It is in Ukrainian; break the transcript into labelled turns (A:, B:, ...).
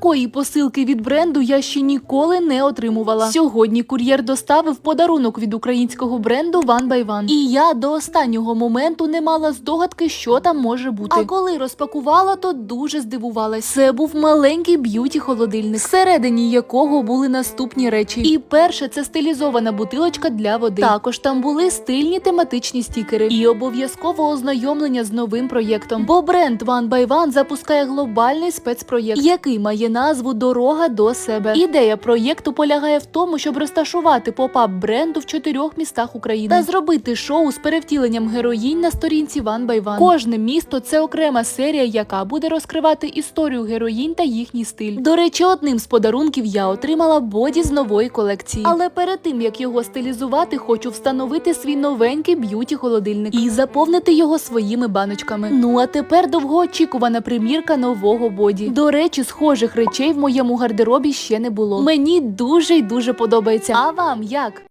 A: Такої посилки від бренду я ще ніколи не отримувала. Сьогодні кур'єр доставив подарунок від українського бренду One by One. І я до останнього моменту не мала здогадки, що там може бути. А коли розпакувала, то дуже здивувалась. Це був маленький б'юті холодильник, всередині якого були наступні речі. І перше це стилізована бутилочка для води. Також там були стильні тематичні стікери і обов'язково ознайомлення з новим проєктом. Бо бренд One by One запускає глобальний спецпроєкт, який має назву Дорога до себе. Ідея проєкту полягає в тому, щоб розташувати попап бренду в чотирьох містах України та зробити шоу з перевтіленням героїнь на сторінці by One. Кожне місто це окрема серія, яка буде розкривати історію героїнь та їхній стиль. До речі, одним з подарунків я отримала боді з нової колекції. Але перед тим як його стилізувати, хочу встановити свій новенький б'юті холодильник і заповнити його своїми баночками. Ну а тепер довгоочікувана примірка нового боді. До речі, схожих речей в моєму гардеробі ще не було. Мені дуже й дуже подобається. А вам як?